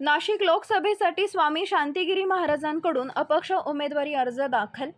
नाशिक लोकसभेसाठी स्वामी शांतिगिरी महाराजांकडून अपक्ष उमेदवारी अर्ज दाखल.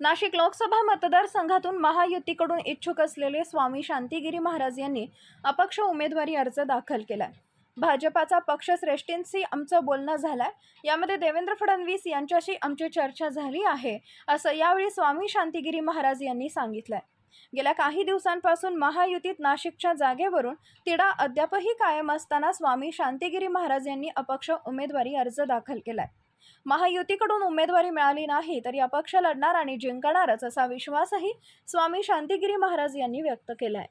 नाशिक लोकसभा मतदारसंघातून महायुतीकडून इच्छुक असलेले स्वामी शांतिगिरी महाराज यांनी अपक्ष उमेदवारी अर्ज दाखल केला भाजपाचा पक्षश्रेष्ठींशी आमचं बोलणं झालंय. यामध्ये देवेंद्र फडणवीस यांच्याशी आमची चर्चा झाली आहे असं यावेळी स्वामी शांतिगिरी महाराज यांनी सांगितलंय. गेल्या काही दिवसांपासून महायुतीत नाशिकच्या जागेवरून तिढा अद्यापही कायम असताना स्वामी शांतिगिरी महाराज यांनी अपक्ष उमेदवारी अर्ज दाखल केलाय. महायुतीकडून उमेदवारी मिळाली नाही तरी अपक्ष लढणार आणि जिंकणारच असा विश्वासही स्वामी शांतिगिरी महाराज यांनी व्यक्त केलाय.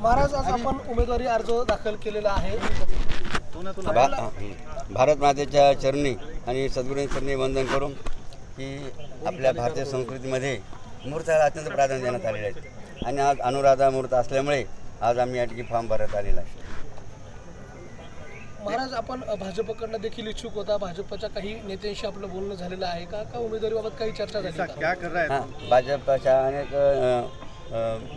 महाराज आज आपण उमेदवारी अर्ज दाखल केलेला आहे. भारत मातेच्या चरणी आणि सद्गुरूंच्या चरणी वंदन करून की आपल्या भारतीय संस्कृतीमध्ये मूर्ताला अत्यंत प्राधान्य देण्यात आलेले आहे. आणि आज अनुराधा मूर्त असल्यामुळे आज आम्ही या ठिकाणी फॉर्म भरत आलेला आहे. महाराज आपण भाजपकडनं देखील इच्छुक होता. भाजपच्या काही नेत्यांशी आपलं बोलणं झालेलं आहे का? का उमेदवारीबाबत काही चर्चा झाली है? भाजपच्या अनेक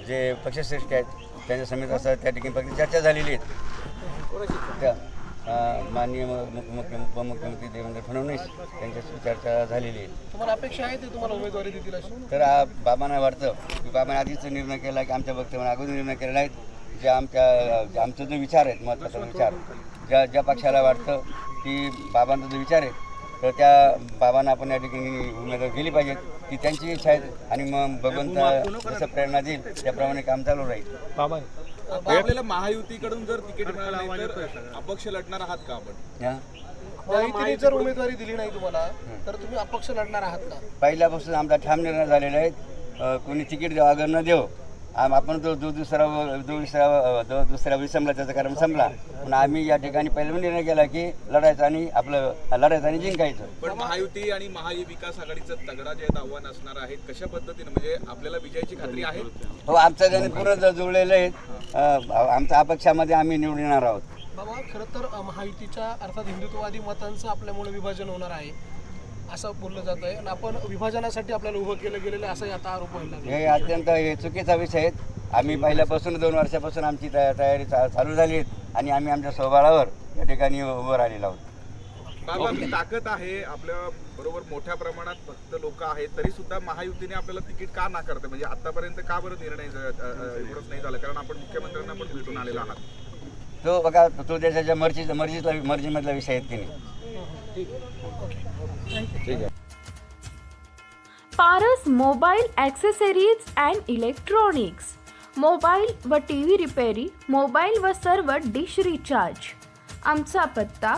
जे पक्षश्रेष्ठ आहेत त्यांच्या समेत असं त्या ठिकाणी फक्त चर्चा झालेली आहे. माननीय उपमुख्यमंत्री देवेंद्र फडणवीस यांच्याशी चर्चा झालेली आहे तुम्हाला अपेक्षा आहे ते तुम्हाला उमेदवारी देतील अशी? तर बाबांना वाटतं की बाबांनी आधीच निर्णय केला की आमच्या वक्तव्याने अगोदर निर्णय केलेला आहे. जे आमच्या आमचा जो विचार आहे महत्त्वाचा विचार ज्या ज्या पक्षाला वाटतं की बाबांचा जो विचार आहे तर त्या बाबांना आपण या ठिकाणी उमेदवार गेली पाहिजेत की त्यांची इच्छा आहे आणि मग भगवंत जसं प्रेरणा देईल त्याप्रमाणे काम चालू राहील. आपल्याला महायुतीकडून जर तिकीट मिळालं नाही तर अपक्ष लढणार आहात का आपण? महायुतीने जर उमेदवारी दिली नाही तुम्हाला तर तुम्ही अपक्ष लढणार आहात का? पहिल्यापासून आमचा ठाम निर्णय झालेला आहे. कोणी तिकीट देऊ अगर न देऊ. आम आपण जो जो दुसरा जो दुसरा जो दुसरा विसंबला त्याचा कारण संपला. पण आम्ही या ठिकाणी पहिला निर्णय केला की लढायचं आणि आपलं लढायचं आणि जिंकायचं. पण महायुती आणि महाविकास आघाडीचं तगडा जे आहेत आव्हान असणार आहेत कशा पद्धतीने? म्हणजे आपल्याला विजयाची खात्री आहे? हो आमचं त्याने पूर्ण जुळलेलं आहे. अ, आमच्या अपक्षामध्ये आम्ही निवडून येणार आहोत. बाबा खरं तर महायुतीच्या अर्थात हिंदुत्ववादी मतांचं आपल्यामुळे विभाजन होणार आहे असं बोललं जात आहे. आणि आपण विभाजनासाठी आपल्याला उभं केलं गेलेलं असाही आता आरोप व्हायला हे अत्यंत हे चुकीचा विषय आहे. आम्ही पहिल्यापासून दोन वर्षापासून आमची तया- तयारी चा- चालू झाली आहे आणि आम्ही आमच्या स्वबळावर या ठिकाणी उभं राहिलेलो आहोत. बाबा ही ताकद आहे आपल्या बरोबर मोठ्या प्रमाणात भक्त लोक आहेत तरी सुद्धा महायुतीने आपल्याला तिकीट का नाकारते? म्हणजे आतापर्यंत का बरं निर्णय एवढंच नाही झालं? कारण आपण मुख्यमंत्र्यांना पण भेटून आलेला आहात. तो बघा तो देशाच्या मर्जी मर्जीतला मर्जीमधला विषय आहेत की नाही? Paras mobile accessories and electronics. Mobile व टी व्ही रिपेरी मोबाईल व सर्व डिश रिचार्ज. आमचा पत्ता